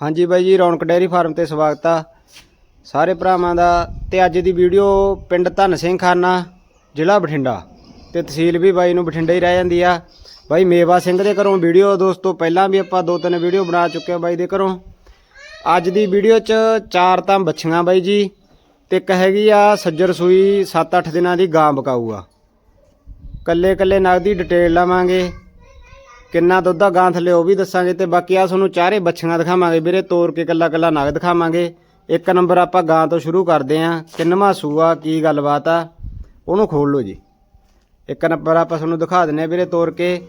ਹਾਂਜੀ ਬਾਈ ਜੀ, ਰੌਣਕ ਡੇਅਰੀ ਫਾਰਮ ਤੇ ਸਵਾਗਤ ਆ। ਸਾਰੇ ਭਰਾਵਾਂ ਦਾ ਤੇ ਅੱਜ ਦੀ ਵੀਡੀਓ ਪਿੰਡ ਧਨ ਸਿੰਘ ਖਾਨਾ, ਜ਼ਿਲ੍ਹਾ ਬਠਿੰਡਾ। ਤੇ ਤਹਿਸੀਲ ਵੀ ਬਾਈ ਨੂੰ ਬਠਿੰਡਾ ਹੀ ਰਹਿ ਜਾਂਦੀ ਆ। ਬਾਈ ਮੇਵਾ ਸਿੰਘ ਦੇ ਘਰੋਂ ਵੀਡੀਓ, ਦੋਸਤੋ, ਪਹਿਲਾਂ ਵੀ ਆਪਾਂ ਦੋ ਤਿੰਨ ਵੀਡੀਓ ਬਣਾ ਚੁੱਕੇ ਆ ਬਾਈ ਦੇ ਘਰੋਂ। ਅੱਜ ਦੀ ਵੀਡੀਓ 'ਚ ਚਾਰ ਤਾਂ ਬੱਚੀਆਂ ਬਾਈ ਜੀ, ਤੇ ਇੱਕ ਹੈਗੀ ਆ ਸੱਜਰ ਸੂਈ 7-8 ਦਿਨਾਂ ਦੀ ਗਾਂ ਬਕਾਊ ਆ। ਕੱਲੇ ਕੱਲੇ ਨਗਦੀ ਡਿਟੇਲ ਲਵਾਂਗੇ। ਕਿੰਨਾ ਦੁੱਧ ਆ ਗਾਂ ਥੱਲੇ ਉਹ ਵੀ ਦੱਸਾਂਗੇ ਤੇ ਬਾਕੀ ਆ ਤੁਹਾਨੂੰ ਚਾਰੇ ਬੱਛੀਆਂ ਦਿਖਾਵਾਂਗੇ ਵੀਰੇ, ਤੋਰ ਕੇ ਕੱਲਾ ਕੱਲਾ ਨਗ ਦਿਖਾਵਾਂਗੇ। ਇੱਕ ਨੰਬਰ ਆਪਾਂ ਗਾਂ ਤੋਂ ਸ਼ੁਰੂ ਕਰਦੇ ਆਂ। ਕਿੰਨਵਾਂ ਸੂਆ, ਕੀ ਗੱਲਬਾਤ ਆ? ਉਹਨੂੰ ਖੋਲ ਲਓ ਜੀ। ਇੱਕ ਨੰਬਰ ਆਪਾਂ ਤੁਹਾਨੂੰ ਦਿਖਾ ਦਿੰਨੇ ਆ ਵੀਰੇ ਤੋਰ ਕੇ।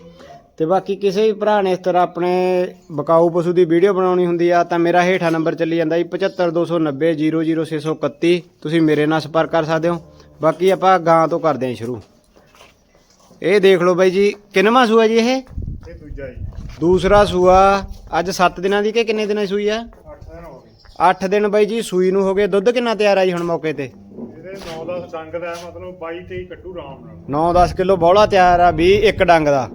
ਤੇ ਬਾਕੀ ਕਿਸੇ ਵੀ ਭਰਾ ਨੇ ਇਸ ਤਰ੍ਹਾਂ ਆਪਣੇ ਬਕਾਊ ਪਸ਼ੂ ਦੀ ਵੀਡੀਓ ਬਣਾਉਣੀ ਹੁੰਦੀ ਆ, ਤਾਂ ਮੇਰਾ ਹੇਠਾਂ ਨੰਬਰ ਚੱਲੀ ਜਾਂਦਾ ਜੀ 7529000631 ਤੁਸੀਂ ਮੇਰੇ ਨਾਲ ਸੰਪਰਕ ਕਰ ਸਕਦੇ ਹੋ। ਬਾਕੀ ਆਪਾਂ ਗਾਂ ਤੋਂ ਕਰਦੇ ਆਂ ਸ਼ੁਰੂ। ਇਹ ਦੇਖ ਲਓ ਬਾਈ ਜੀ, ਕਿੰਨਵਾਂ ਸੂਆ ਜੀ ਇਹ? ਦੂਜਾ ਜੀ। ਦੂਸਰਾ ਸੂਆ ਅੱਜ 7 ਦਿਨਾਂ ਦੀ ਕਿ ਕਿੰਨੇ ਦਿਨਾਂ ਦੀ ਸੂਈ ਆ? 8 ਦਿਨ ਹੋ ਗਏ। 8 ਦਿਨ ਬਾਈ ਜੀ ਸੂਈ ਨੂੰ ਹੋ ਗਏ ਦੁੱਧ ਕਿੰਨਾ ਤਿਆਰ ਆ ਜੀ ਹੁਣ ਮੌਕੇ ਤੇ? ਇਹਦੇ 9-10 ਡੰਗ ਦਾ ਹੈ, ਮਤਲਬ 22-23 ਕੱਟੂ ਆਰਾਮ ਨਾਲ। 9-10 ਕਿਲੋ ਬੌਲਾ ਤਿਆਰ ਆ 20 ਇੱਕ ਡੰਗ ਦਾ।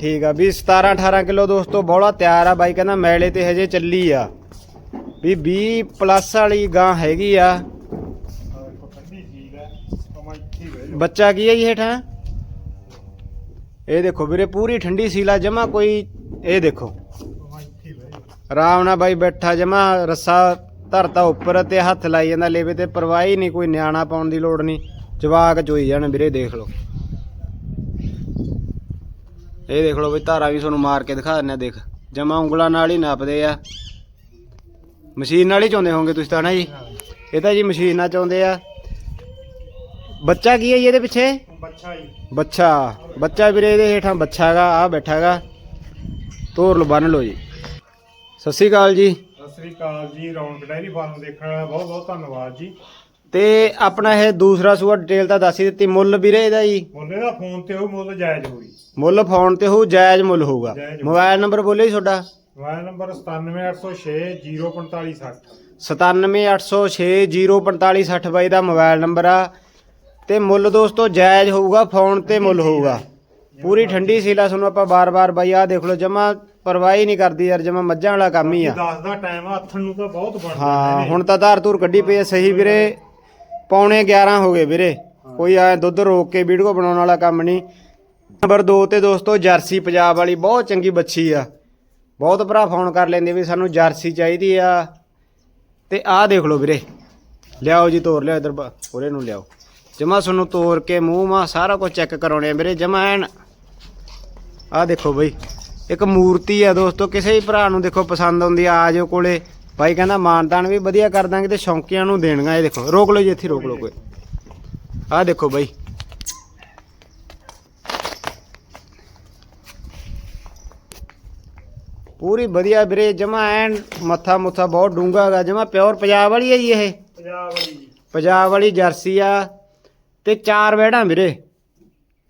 ਠੀਕ ਆ ਵੀ 17-18 ਕਿਲੋ ਦੋਸਤੋ ਬੌਲਾ ਤਿਆਰ ਆ ਬਾਈ ਕਹਿੰਦਾ ਮੈਲੇ ਤੇ ਹਜੇ ਚੱਲੀ ਆ। ਵੀ 20 ਪਲੱਸ ਵਾਲੀ ਗਾਂ ਹੈਗੀ ਆ। ਠੰਡੀ ਚੀਜ਼ ਹੈ ਇੱਥੇ ਬੱਚਾ ਕੀ ਹੈ ਜੀ ਹੇਠਾਂ? ਇਹ ਦੇਖੋ ਵੀਰੇ, ਪੂਰੀ ਠੰਡੀ ਸੀਲਾ ਜਮਾ, ਕੋਈ ਇਹ ਦੇਖੋ। ਆਰਾਮ ਨਾਲ ਬਾਈ ਬੈਠਾ ਜਮਾ, ਰੱਸਾ ਧਰਤਾ ਉੱਪਰ ਤੇ ਹੱਥ ਲਾਈ ਜਾਂਦਾ, ਲੇਵੇ ਤੇ ਪਰਵਾਹ ਨਹੀਂ, ਕੋਈ ਨਿਆਣਾ ਪਾਉਣ ਦੀ ਲੋੜ ਨਹੀਂ। ਜਵਾਕ ਚੋਈ ਜਾਣ ਵੀਰੇ, ਦੇਖ ਲਓ। ਇਹ ਦੇਖ ਲਓ ਬਈ, ਧਾਰਾ ਵੀ ਤੁਹਾਨੂੰ ਮਾਰ ਕੇ ਦਿਖਾ ਦਿੰਨੇ ਆ, ਦੇਖ। ਜਮਾ ਉਂਗਲਾਂ ਨਾਲ ਹੀ ਨਾਪਦੇ ਆ। ਮਸ਼ੀਨ ਨਾਲ ਹੀ ਚਾਉਂਦੇ ਹੋਗੇ ਤੁਸੀਂ ਤਾਂ ਨਾ ਜੀ? ਇਹ ਤਾਂ ਜੀ ਮਸ਼ੀਨ ਨਾਲ ਚਾਉਂਦੇ ਆ। ਬੱਚਾ ਕੀ ਹੈ ਜੀ ਇਹਦੇ ਪਿੱਛੇ? ਬੱਚਾ ਜੀ। ਬੱਚਾ। ਬੱਚਾ ਵੀਰੇ ਇਹਦੇ ਹੇਠਾਂ ਬੱਚਾ ਹੈਗਾ ਆ ਬੈਠਾ ਹੈਗਾ। ਤੋਰ ਲਓ ਬੰਨ ਲਓ ਜੀ। ਸਤਿ ਸ਼੍ਰੀ ਅਕਾਲ ਜੀ। ਸਤਿ ਸ੍ਰੀ ਅਕਾਲ ਜੀ ਰੌਣਕ ਡੈਰੀ ਫਾਰਮ ਦੇਖਣ ਵਾਲਾ। ਬਹੁਤ ਬਹੁਤ ਧੰਨਵਾਦ ਜੀ। ਤੇ ਆਪਣਾ ਇਹ ਦੂਸਰਾ ਸੂਆ ਡਿਟੇਲ ਤਾਂ ਦੱਸ ਹੀ ਦਿੱਤੀ ਮੁੱਲ ਵੀਰੇ ਇਹਦਾ ਜੀ। ਮੁੱਲੇ ਦਾ ਫੋਨ ਤੇ ਉਹ ਮੁੱਲ ਜਾਇਜ਼ ਹੋਈ ਮੁੱਲ ਫੋਨ ਤੇ ਹੋਊ ਜਾਇਜ਼ ਮੁੱਲ ਹੋਊਗਾ। ਜਾਇਜ਼। ਮੋਬਾਈਲ ਨੰਬਰ ਬੋਲੇ ਜੀ ਤੁਹਾਡਾ। ਮੋਬਾਈਲ ਨੰਬਰ 9780604560 9780604560 ਬਾਈ ਦਾ ਮੋਬਾਈਲ ਨੰਬਰ ਆ। ਤੇ ਮੁੱਲ ਦੋਸਤੋ ਜਾਇਜ਼ ਹੋਊਗਾ ਫੋਨ ਤੇ ਮੁੱਲ ਹੋਊਗਾ। ਪੂਰੀ ਠੰਡੀ ਸੀਲਾ ਤੁਹਾਨੂੰ ਆਪਾਂ ਬਾਰ-ਬਾਰ ਬਾਈ ਆ ਦੇਖ ਲਓ ਜਮਾ ਪਰਵਾਹ ਨਹੀਂ ਕਰਦੀ ਯਾਰ ਜਮਾ ਮੱਝਾਂ ਵਾਲਾ ਕੰਮ ਹੀ ਆ। 10 ਦਾ ਟਾਈਮ ਆਥਣ ਨੂੰ ਤਾਂ ਬਹੁਤ ਬਣ ਹਾਂ ਹੁਣ ਤਾਂ ਧਾਰ ਧੂਰ ਕੱਢੀ ਪਈ ਆ ਸਹੀ ਵੀਰੇ ਪੌਣੇ 11 ਹੋ ਗਏ ਵੀਰੇ। ਕੋਈ ਆ ਦੁੱਧ ਰੋਕ ਕੇ ਵੀਡੀਓ ਬਣਾਉਣ ਵਾਲਾ ਕੰਮ ਨਹੀਂ। ਨੰਬਰ 2 ਤੇ ਦੋਸਤੋ ਜਰਸੀ ਪੰਜਾਬ ਵਾਲੀ ਬਹੁਤ ਚੰਗੀ ਬੱਚੀ ਆ। ਬਹੁਤ ਭਰਾ ਫੋਨ ਕਰ ਲੈਂਦੇ ਵੀ ਸਾਨੂੰ ਜਰਸੀ ਚਾਹੀਦੀ ਆ। ਤੇ ਆਹ ਦੇਖ ਲਓ ਵੀਰੇ ਲਿਆਓ ਜੀ ਤੋਰ ਲਿਆਓ ਇਧਰ ਉਹਰੇ ਨੂੰ ਲਿਆਓ। ਜਮਾ ਤੁਹਾਨੂੰ ਤੋਰ ਕੇ ਮੂੰਹ ਮਾ ਸਾਰਾ ਕੁਝ ਚੈੱਕ ਕਰਾਉਣੇ ਆ ਵੀਰੇ ਜਮਾ ਐਨ। ਆਹ ਦੇਖੋ ਬਈ ਇੱਕ ਮੂਰਤੀ ਆ ਦੋਸਤੋ ਕਿਸੇ ਵੀ ਭਰਾ ਨੂੰ ਦੇਖੋ ਪਸੰਦ ਆਉਂਦੀ ਆ ਆ ਜਾਓ ਕੋਲੇ। ਬਾਈ ਕਹਿੰਦਾ ਮਾਨਤਾਨ ਵੀ ਵਧੀਆ ਕਰ ਦਾਂਗੇ ਤੇ ਸ਼ੌਂਕੀਆਂ ਨੂੰ ਦੇਣਗਾ ਇਹ ਦੇਖੋ ਰੋਕ ਲਓ ਜੀ ਇੱਥੇ ਰੋਕ ਲਓ ਕੋਈ। ਆਹ ਦੇਖੋ ਬਾਈ। ਪੂਰੀ ਵਧੀਆ ਵੀਰੇ ਜਮਾ ਐਨ ਮੱਥਾ ਮੁੱਥਾ ਬਹੁਤ ਡੂੰਗਾ ਹੈਗਾ ਜਮਾ ਪਿਓਰ ਪੰਜਾਬ ਵਾਲੀ ਹੈ ਜੀ ਇਹ। ਪੰਜਾਬ ਵਾਲੀ ਜੀ। ਪੰਜਾਬ ਵਾਲੀ ਜਰਸੀ ਆ। ਤੇ ਚਾਰ ਵਹਿੜਾਂ ਵੀਰੇ।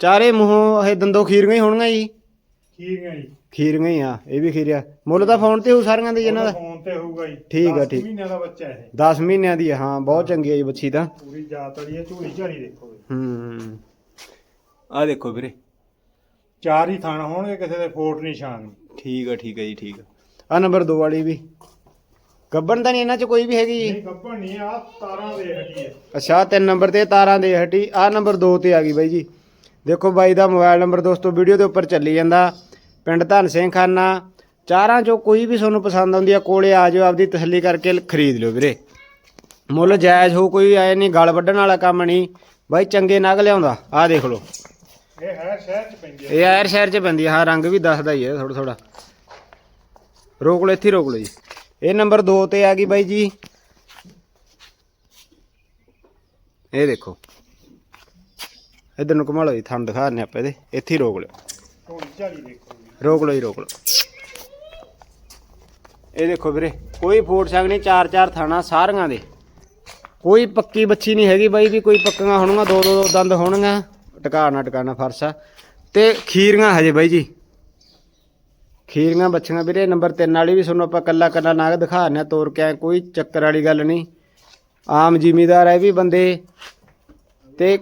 ਚਾਰੇ ਮੂੰਹੋਂ ਇਹ ਦੰਦੋ ਖੀਰੀਆਂ ਹੀ ਹੋਣਗੀਆਂ ਜੀ। ਠੀਕ ਹੈ ਜੀ। ਖੀਰੀਆਂ ਹੀ ਆ ਇਹ ਵੀ ਖੀਰਿਆ। ਮੁੱਲ ਤਾਂ ਫੋਨ ਤੇ ਹੋਊ ਸਾਰੀਆਂ ਦੇ ਇਹਨਾਂ ਦਾ। ਫੋਨ ਤੇ ਹੋਊਗਾ ਜੀ। ਠੀਕ ਆ, 10 ਠੀਕ। ਮਹੀਨਿਆਂ ਦਾ ਬੱਚਾ ਇਹ। 10 ਮਹੀਨਿਆਂ ਦੀ ਹਾਂ ਬਹੁਤ ਚੰਗੀ ਹੈ ਜੀ ਬੱਚੀ ਤਾਂ। ਪੂਰੀ ਜਾਤ ਵਾਲੀ ਹੈ ਝੂੜੀ ਝਾੜੀ ਦੇਖੋ ਹੂੰ ਆ ਦੇਖੋ ਵੀਰੇ। ਚਾਰ ਹੀ ਥਣ ਹੋਣਗੇ ਕਿਸੇ ਦੇ ਫੋਟ ਨਿਸ਼ਾਨ। ਨਹੀਂ ਠੀਕ ਆ ਠੀਕ ਆ ਜੀ ਠੀਕ ਆ। ਆ ਨੰਬਰ 2 ਵਾਲੀ ਵੀ। ਗੱਬਣ ਤਾਂ ਨਹੀਂ ਇਹਨਾਂ ਚ ਕੋਈ ਵੀ ਹੈਗੀ ਜੀ? ਨਹੀਂ ਗੱਭਣ ਨਹੀਂ ਆ ਤਾਰਾਂ ਦੇ ਹਟੀ ਹੈ ਅੱਛਾ ਆਹ ਤਿੰਨ ਨੰਬਰ ਤੇ ਤਾਰਾਂ ਦੇ ਹਟੀ ਆ ਨੰਬਰ 2 ਤੇ ਆ ਗਈ ਬਾਈ ਜੀ। ਦੇਖੋ ਬਾਈ ਦਾ ਮੋਬਾਈਲ ਨੰਬਰ ਦੋਸਤੋ ਵੀਡੀਓ ਦੇ ਉੱਪਰ ਚੱਲੀ ਜਾਂਦਾ। ਪਿੰਡ ਧੰਨ ਸਿੰਘ ਖਾਨਾ ਚਾਰਾਂ ਚੋਂ ਕੋਈ ਵੀ ਤੁਹਾਨੂੰ ਪਸੰਦ ਆਉਂਦੀ ਆ ਕੋਲੇ ਆ ਜਾਓ ਆਪਦੀ ਤਸੱਲੀ ਕਰਕੇ ਖਰੀਦ ਲਿਓ ਵੀਰੇ। ਮੁੱਲ ਜਾਇਜ਼ ਹੋ ਕੋਈ ਆਏ ਨਹੀਂ ਗਲ ਵੱਢਣ ਵਾਲਾ ਕੰਮ ਨਹੀਂ। ਬਾਈ ਚੰਗੇ ਨਗ ਲਿਆਉਂਦਾ ਆ ਦੇਖ ਲਓ। ਇਹ ਹੈ ਸ਼ਹਿਰ ਚ ਪੈਂਦੀ ਹੈ ਇਹ ਆਇਰ ਸ਼ਹਿਰ ਚ ਪੈਂਦੀ ਆ ਹਾਂ ਰੰਗ ਵੀ ਦੱਸਦਾ ਹੀ ਹੈ ਥੋੜਾ ਥੋੜਾ ਰੋਕ ਲਓ ਇੱਥੇ ਹੀ ਰੋਕ ਲਓ ਜੀ। ਇਹ ਨੰਬਰ 2 ਤੇ ਆ ਗਈ ਬਾਈ ਜੀ। ਇਹ ਦੇਖੋ। ਇਧਰ ਨੂੰ ਘੁਮਾ ਲਓ ਜੀ ਤੁਹਾਨੂੰ ਦਿਖਾ ਦਿੰਦੇ ਆਪਾਂ ਇਹਦੇ। ਇੱਥੇ ਹੀ ਰੋਕ ਲਿਓ। ਰੋਕ ਲਓ ਜੀ, ਰੋਕ ਲਓ। ਇਹ ਦੇਖੋ ਵੀਰੇ, ਕੋਈ ਫੋਟ ਸੰਗ ਨਹੀਂ, ਚਾਰ ਚਾਰ ਥਾਣਾ ਸਾਰੀਆਂ ਦੇ। ਕੋਈ ਪੱਕੀ ਬੱਚੀ ਨਹੀਂ ਹੈਗੀ ਬਾਈ ਵੀ ਕੋਈ ਪੱਕੀਆਂ ਹੋਣਗੀਆਂ, ਦੋ ਦੋ ਦੰਦ ਹੋਣਗੀਆਂ। ਟਿਕਾਣਾ ਟਿਕਾਣਾ ਫਰਸਾ ਤੇ ਖੀਰੀਆਂ ਹਜੇ ਬਾਈ ਜੀ। ਖੀਰੀਆਂ ਬੱਚੀਆਂ ਵੀਰੇ, ਨੰਬਰ 3 ਵਾਲੀ ਵੀ ਤੁਹਾਨੂੰ ਆਪਾਂ ਕੱਲਾ ਕੱਲਾ ਨਾਗ ਦਿਖਾ ਰਹੇ ਤੋਰ ਕੇ ਕੋਈ ਚੱਕਰ ਵਾਲੀ ਗੱਲ ਨਹੀਂ। ਆਮ ਜ਼ਿਮੀਦਾਰ ਹੈ ਵੀ ਬੰਦੇ। ਤੇ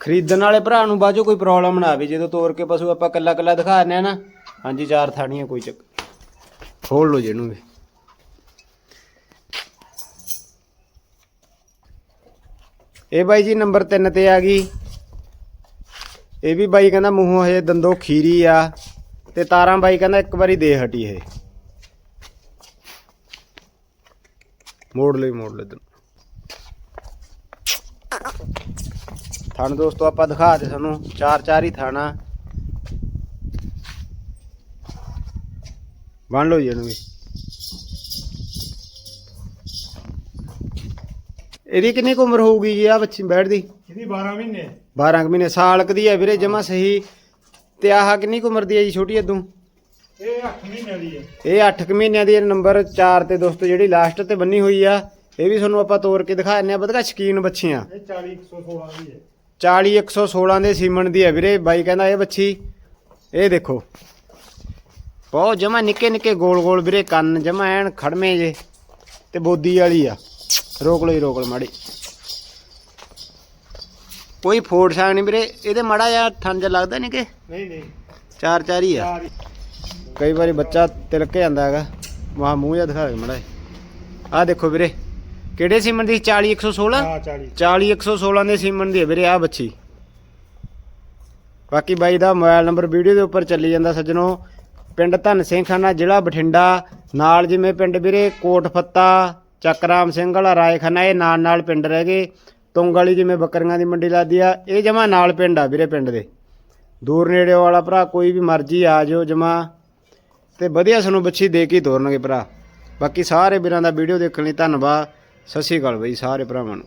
ਖਰੀਦਣ ਵਾਲੇ ਭਰਾ ਨੂੰ ਬਾਅਦ ਕੋਈ ਪ੍ਰੋਬਲਮ ਨਾ ਆਵੇ, ਜਦੋਂ ਤੋਰ ਕੇ ਪਸ਼ੂ ਆਪਾਂ ਕੱਲਾ ਕੱਲਾ ਦਿਖਾ ਰਹੇ ਨਾ। ਹਾਂਜੀ, ਚਾਰ ਥਾਣੀਆਂ, ਕੋਈ ਚੱਕ ਖੋਲ ਲਓ ਜਿਹਨੂੰ ਵੀ। ਇਹ ਬਾਈ ਜੀ ਨੰਬਰ 3 ਤੇ ਆ ਗਈ। ਇਹ ਵੀ ਬਾਈ ਕਹਿੰਦਾ ਮੂੰਹੋਂ ਹਜੇ ਦੰਦੋ ਖੀਰੀ ਆ। ਤੇ ਤਾਰਾਂ ਬਾਈ ਕਹਿੰਦਾ ਇੱਕ ਵਾਰੀ ਦੇ ਹਟੀ ਇਹ। ਮੋੜ ਲਈ ਮੋੜ ਲੈ ਤੈਨੂੰ। ਥਣ ਦੋਸਤੋ ਆਪਾਂ ਦਿਖਾ ਦੇ ਤੁਹਾਨੂੰ ਚਾਰ ਚਾਰ ਹੀ ਥਾਣਾ। ਬਣ ਲਓ ਜੀ ਇਹਨੂੰ ਵੀ। ਇਹਦੀ ਕਿੰਨੀ ਕੁ ਉਮਰ ਹੋਊਗੀ ਜੀ ਆ ਬੱਚੀ ਬੈਠ ਦੀ? ਇਹਦੀ 12 ਮਹੀਨੇ। 12 ਕੁ ਮਹੀਨੇ ਸਾਲ ਕੁ ਦੀ ਹੈ ਵੀਰੇ ਜਮਾ ਸਹੀ। ਤੇ ਆਹ ਕਿੰਨੀ ਕੁ ਉਮਰ ਦੀ ਹੈ ਜੀ ਛੋਟੀ ਅਦੋਂ ਇਹ 8 ਮਹੀਨਿਆਂ ਦੀ ਹੈ। ਇਹ 8 ਕੁ ਮਹੀਨਿਆਂ ਦੀ ਨੰਬਰ 4 ਤੇ ਦੋਸਤੋ ਜਿਹੜੀ ਲਾਸਟ ਤੇ ਬੰਨੀ ਹੋਈ ਆ ਇਹ ਵੀ ਤੁਹਾਨੂੰ ਆਪਾਂ ਤੋੜ ਕੇ ਦਿਖਾ ਦਿੰਨੇ ਆ ਬਦਕਾ ਸ਼ਕੀਨ ਬੱਚੀਆਂ? ਇਹ 40 116 ਦੀ ਹੈ। 40 116 ਦੇ ਸੀਮਨ ਦੀ ਹੈ ਵੀਰੇ। ਬਾਈ ਕਹਿੰਦਾ ਇਹ ਬੱਚੀ ਇਹ ਦੇਖੋ। ਬਹੁਤ ਜਮਾ ਨਿੱਕੇ ਨਿੱਕੇ ਗੋਲ ਗੋਲ ਵੀਰੇ ਕੰਨ ਜਮਾ ਐਨ ਖੜਮੇ ਜੇ ਤੇ ਬੋਦੀ ਵਾਲੀ ਆ। ਰੋਕ ਜੀ ਰੋਕ ਲਓ ਮਾੜੀ। ਕੋਈ ਫੋੜ ਸਾਗ ਨਹੀਂ ਵੀਰੇ ਇਹਦੇ ਮਾੜਾ ਜਿਹਾ ਥਣ ਜਿਹਾ ਲੱਗਦਾ ਨਹੀਂ ਕਿ? ਨਹੀਂ ਨਹੀਂ। ਚਾਰ ਚਾਰ ਹੀ ਆ। ਕਈ ਵਾਰੀ ਬੱਚਾ ਤਿਲਕ ਜਾਂਦਾ ਹੈਗਾ। ਵਾਹ ਮੂੰਹ ਜਿਹਾ ਦਿਖਾ ਦੇ ਮੜਾ ਆ ਦੇਖੋ ਵੀਰੇ ਕਿਹੜੇ ਸੀਮਨ ਦੀ? 40 116 ਹਾਂ 40 40 116 ਦੇ ਸੀਮਨ ਦੀ ਹੈ ਵੀਰੇ ਆ ਬੱਚੀ। ਬਾਕੀ ਬਾਈ ਦਾ ਮੋਬਾਈਲ ਨੰਬਰ ਵੀਡੀਓ ਦੇ ਉੱਪਰ ਚੱਲੀ ਜਾਂਦਾ ਸੱਜਣੋ। ਪਿੰਡ ਧੰਨ ਸਿੰਘ ਖਾਨਾ ਜ਼ਿਲ੍ਹਾ ਬਠਿੰਡਾ। ਨਾਲ ਜਿਵੇਂ ਪਿੰਡ ਵੀਰੇ ਕੋਟ ਫੱਤਾ ਚੱਕਰਾਮ ਸਿੰਘ ਵਾਲਾ ਰਾਏਖਾਨਾ ਇਹ ਨਾਲ ਨਾਲ ਪਿੰਡ ਰਹਿ ਗਏ। ਤੁੰਗ ਵਾਲੀ ਜਿਵੇਂ ਬੱਕਰੀਆਂ ਦੀ ਮੰਡੀ ਲੱਗਦੀ ਆ, ਇਹ ਜਮਾ ਨਾਲ ਪਿੰਡ ਆ ਵੀਰੇ ਪਿੰਡ ਦੇ। ਦੂਰ ਨੇੜੇ ਵਾਲਾ ਭਰਾ, ਕੋਈ ਵੀ ਮਰਜ਼ੀ ਆ ਜਾਓ ਜਮਾ। ਤੇ ਵਧੀਆ ਸਾਨੂੰ ਬੱਚੀ ਦੇ ਕੇ ਹੀ ਤੋਰਨਗੇ ਭਰਾ। ਬਾਕੀ ਸਾਰੇ ਵੀਰਾਂ ਦਾ ਵੀਡੀਓ ਦੇਖਣ ਲਈ ਧੰਨਵਾਦ। ਸਤਿ ਸ਼੍ਰੀ ਅਕਾਲ ਬਈ, ਸਾਰੇ ਭਰਾਵਾਂ ਨੂੰ।